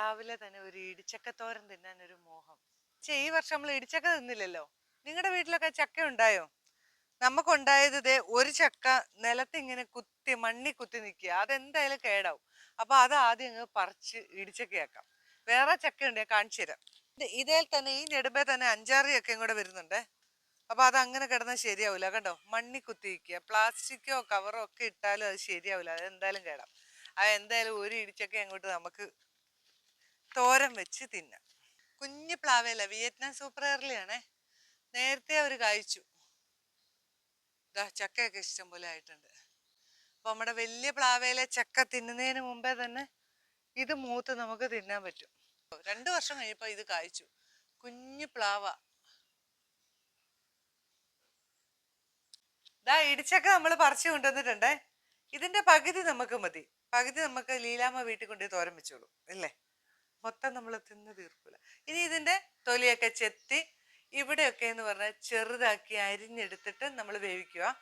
രാവിലെ തന്നെ ഒരു ഇടിച്ചക്കത്തോരൻ തിന്നാൻ ഒരു മോഹം. ചേ ഈ വർഷം നമ്മൾ ഇടിച്ചക്ക തിന്നില്ലല്ലോ. നിങ്ങളുടെ വീട്ടിലൊക്കെ ചക്ക ഉണ്ടായോ? നമുക്കുണ്ടായത് ഇതേ ഒരു ചക്ക നിലത്ത് ഇങ്ങനെ കുത്തി മണ്ണി കുത്തി നിൽക്കുക. അതെന്തായാലും കേടാവും. അപ്പൊ അത് ആദ്യം അങ്ങ് പറിച്ച് ഇടിച്ചക്കയാക്കാം. വേറെ ചക്ക ഉണ്ട് ഞാൻ കാണിച്ചു തരാം. ഇത് തന്നെ ഈ നെടുമ്പേ തന്നെ അഞ്ചാറ് ചക്കയും കൂടെ വരുന്നുണ്ടേ. അപ്പൊ അത് അങ്ങനെ കിടന്നാൽ ശരിയാവില്ല കണ്ടോ? മണ്ണി കുത്തി നിൽക്കുക. പ്ലാസ്റ്റിക്കോ കവറോ ഒക്കെ ഇട്ടാലും അത് ശരിയാവില്ല അത് എന്തായാലും കേടാം അത് എന്തായാലും ഒരു ഇടിച്ചൊക്കെ അങ്ങോട്ട് നമുക്ക് തോരൻ വെച്ച് തിന്നാം. കുഞ്ഞു പ്ലാവേല വിയറ്റ്നാം സൂപ്പർ ഏർലിയാണേ നേരത്തെ അവർ കഴിച്ചു. ഇതാ ചക്കയൊക്കെ ഇഷ്ടം പോലെ ആയിട്ടുണ്ട്. അപ്പൊ നമ്മുടെ വലിയ പ്ലാവേല ചക്ക തിന്നുന്നതിന് മുമ്പേ തന്നെ ഇത് മൂത്ത് നമുക്ക് തിന്നാൻ പറ്റും. രണ്ടു വർഷം കഴിഞ്ഞപ്പോ ഇത് കായ്ച്ചു. കുഞ്ഞു പ്ലാവ. ദാ ഇടിച്ചക്ക നമ്മൾ പറിച്ചു കൊണ്ടുവന്നിട്ടുണ്ടേ. ഇതിന്റെ പകുതി നമുക്ക് മതി. പകുതി നമുക്ക് ലീലാമ്മ വീട്ടിൽ കൊണ്ടുപോയി തോരൻ വെച്ചോളൂ. അല്ലേ? മൊത്തം നമ്മൾ തിന്ന് തീർക്കില്ല ഇനി ഇതിന്റെ തൊലിയൊക്കെ ചെത്തി ഇവിടെയൊക്കെ എന്ന് പറഞ്ഞാൽ ചെറുതാക്കി അരിഞ്ഞെടുത്തിട്ട് നമ്മൾ വേവിക്കുക.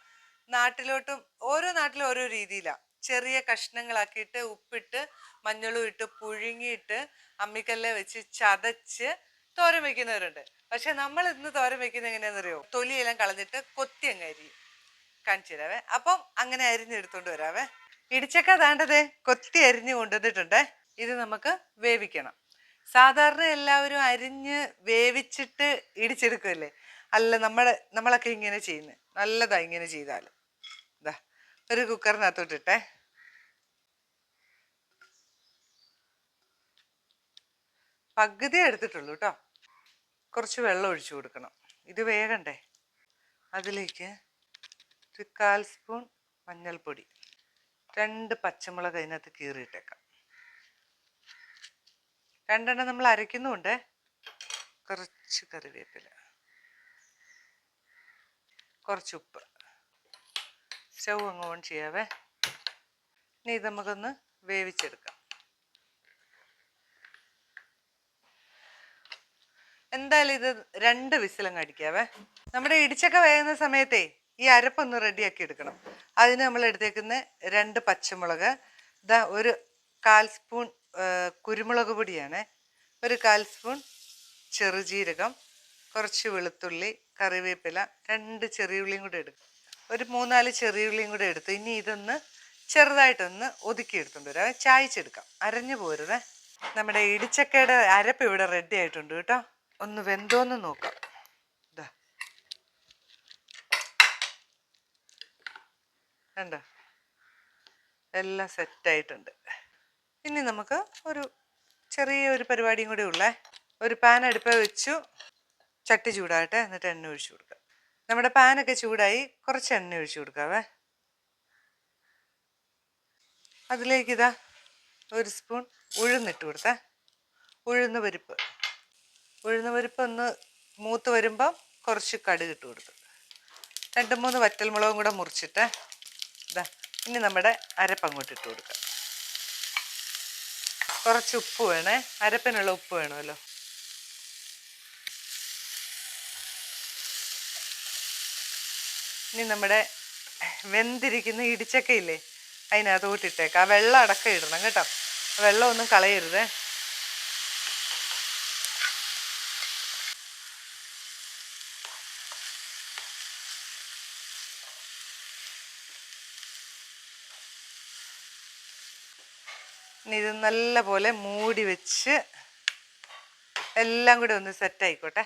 നാട്ടിലോട്ടും ഓരോ നാട്ടിലും ഓരോ രീതിയിലാണ് ചെറിയ കഷ്ണങ്ങളാക്കിയിട്ട് ഉപ്പിട്ട് മഞ്ഞളും ഇട്ട് പുഴുങ്ങിയിട്ട് അമ്മിക്കല്ലെ വെച്ച് ചതച്ച് തോരൻ വെക്കുന്നവരുണ്ട്. പക്ഷെ നമ്മൾ ഇന്ന് തോരൻ വെക്കുന്നത് എങ്ങനെയാണെന്നറിയോ? തൊലിയെല്ലാം കളഞ്ഞിട്ട് കൊത്തി അങ്ങ് അരിയും. കാണിച്ചു തരാവേ. അപ്പം അങ്ങനെ അരിഞ്ഞെടുത്തോണ്ട് വരാവേ. ഇടിച്ചക്ക താണ്ടതേ കൊത്തി അരിഞ്ഞ് കൊണ്ടുവന്നിട്ടുണ്ടേ. ഇത് നമുക്ക് വേവിക്കണം. സാധാരണ എല്ലാവരും അരിഞ്ഞ് വേവിച്ചിട്ട് ഇടിച്ചെടുക്കുമല്ലേ അല്ല നമ്മളെ നമ്മളൊക്കെ ഇങ്ങനെ ചെയ്യുന്നത് നല്ലതാ ഇങ്ങനെ ചെയ്താൽ ഇതാ ഒരു കുക്കറിനകത്തോട്ടിട്ടെ. പകുതി എടുത്തിട്ടുള്ളൂ കേട്ടോ കുറച്ച് വെള്ളം ഒഴിച്ചു കൊടുക്കണം. ഇത് വേഗണ്ടേ അതിലേക്ക് ഒരു കാൽ സ്പൂൺ മഞ്ഞൾപ്പൊടി. രണ്ട് പച്ചമുളക് അതിനകത്ത് കീറിയിട്ടേക്കാം. രണ്ടെണ്ണം നമ്മൾ അരയ്ക്കുന്നുണ്ട് കുറച്ച് കറിവേപ്പില. കുറച്ച് ഉപ്പ്. സ്റ്റൗ അങ്ങ് ഓൺ ചെയ്യാവേ. ഇനി ഇത് നമുക്കൊന്ന് വേവിച്ചെടുക്കാം. എന്തായാലും ഇത് രണ്ട് വിസിലങ്ങ് അടിക്കാവേ. നമ്മുടെ ഇടിച്ചക്ക വേകുന്ന സമയത്തേ ഈ അരപ്പൊന്ന് റെഡിയാക്കി എടുക്കണം. അതിന് നമ്മൾ എടുത്തേക്കുന്ന രണ്ട് പച്ചമുളക്. ഇതാ ഒരു കാൽ സ്പൂൺ കുരുമുളക് പൊടിയാണ്. ഒരു കാൽ സ്പൂൺ ചെറുജീരകം കുറച്ച് വെളുത്തുള്ളി കറിവേപ്പില രണ്ട് ചെറിയുള്ളിയും കൂടെ എടുക്കും. ഒരു മൂന്നാൽ ചെറിയുള്ളിയും കൂടെ എടുത്ത് ഇനി ഇതൊന്ന് ചെറുതായിട്ടൊന്ന് ഒതുക്കി എടുത്തുകൊണ്ട് വരാം ചായച്ചെടുക്കാം. അരഞ്ഞു പോരുത് നമ്മുടെ ഇടിച്ചക്കയുടെ അരപ്പ് ഇവിടെ റെഡി ആയിട്ടുണ്ട് കേട്ടോ. ഒന്ന് വെന്തോന്ന് നോക്കാം. ഇതാ കണ്ടോ? എല്ലാം സെറ്റായിട്ടുണ്ട് ഇനി നമുക്ക് ഒരു ചെറിയ ഒരു പരിപാടിയും കൂടി ഉള്ളേ. ഒരു പാൻ അടുപ്പ വെച്ചു. ചട്ടി ചൂടാകട്ടെ. എന്നിട്ട് എണ്ണ ഒഴിച്ചു കൊടുക്കുക നമ്മുടെ പാനൊക്കെ ചൂടായി കുറച്ച് എണ്ണ ഒഴിച്ചു കൊടുക്കാവേ. അതിലേക്ക് ഇതാ ഒരു സ്പൂൺ ഉഴുന്നിട്ട് കൊടുത്തേ. ഉഴുന്ന് പരിപ്പ്. ഉഴുന്ന് പരിപ്പ് ഒന്ന് മൂത്ത് വരുമ്പം കുറച്ച് കടുക് ഇട്ട് കൊടുത്തു രണ്ട് മൂന്ന് വറ്റൽമുളകും കൂടെ മുറിച്ചിട്ട് ഇതാ ഇനി നമ്മുടെ അരപ്പങ്ങോട്ട് ഇട്ട് കൊടുക്കാം. കുറച്ച് ഉപ്പ് വേണേ. അരപ്പിനുള്ള ഉപ്പ് വേണമല്ലോ. ഇനി നമ്മുടെ വെന്തിരിക്കുന്ന ഇടിച്ചക്കയില്ലേ അതിനകത്തോട്ടിട്ടേക്കാം. ആ വെള്ളം അടക്കം ഇടണം കേട്ടോ. വെള്ളം ഒന്നും കളയരുതേ. ഇത് നല്ല പോലെ മൂടി വെച്ച് എല്ലാം കൂടി ഒന്ന് സെറ്റ് ആയിക്കോട്ടെ.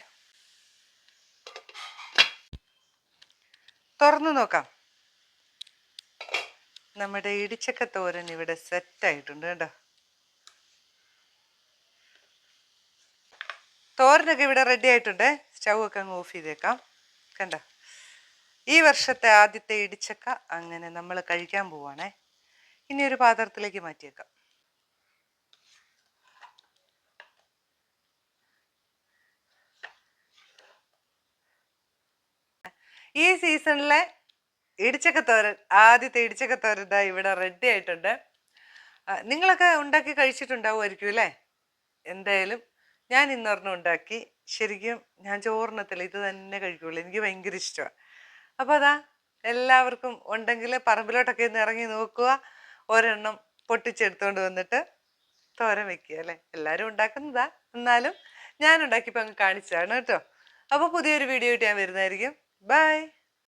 തുറന്നു നോക്കാം. നമ്മുടെ ഇടിച്ചക്ക തോരൻ ഇവിടെ സെറ്റ് ആയിട്ടുണ്ട് കേട്ടോ. തോരനൊക്കെ ഇവിടെ റെഡി ആയിട്ടുണ്ട്. സ്റ്റൗ ഒക്കെ അങ്ങ് ഓഫ് ചെയ്തേക്കാം. കണ്ട? ഈ വർഷത്തെ ആദ്യത്തെ ഇടിച്ചക്ക അങ്ങനെ നമ്മൾ കഴിക്കാൻ പോവാണേ. ഇനി ഒരു പാത്രത്തിലേക്ക് മാറ്റിയേക്കാം. ഈ സീസണിലെ ഇടിച്ചക്കത്തോരൻ ആദ്യത്തെ ഇടിച്ചക്കത്തോരൻ ഇതാ ഇവിടെ റെഡി ആയിട്ടുണ്ട്. നിങ്ങളൊക്കെ ഉണ്ടാക്കി കഴിച്ചിട്ടുണ്ടാവുമായിരിക്കും അല്ലേ? എന്തായാലും ഞാൻ ഇന്നൊരെണ്ണം ഉണ്ടാക്കി. ശരിക്കും ഞാൻ ചോറിനത്തിൽ ഇത് തന്നെ കഴിക്കുള്ളൂ. എനിക്ക് ഭയങ്കര ഇഷ്ടമാണ് അപ്പോൾ അതാ എല്ലാവർക്കും ഉണ്ടെങ്കിൽ പറമ്പിലോട്ടൊക്കെ ഒന്ന് ഇറങ്ങി നോക്കുക. ഒരെണ്ണം പൊട്ടിച്ചെടുത്തുകൊണ്ട് വന്നിട്ട് തോരൻ വെക്കുക അല്ലേ? എല്ലാവരും ഉണ്ടാക്കുന്നതാ. എന്നാലും ഞാൻ ഉണ്ടാക്കിയപ്പോൾ അങ്ങ് കാണിച്ചതാണ് കേട്ടോ. അപ്പോൾ പുതിയൊരു വീഡിയോ ആയിട്ട് ഞാൻ വരുന്നതായിരിക്കും. Bye.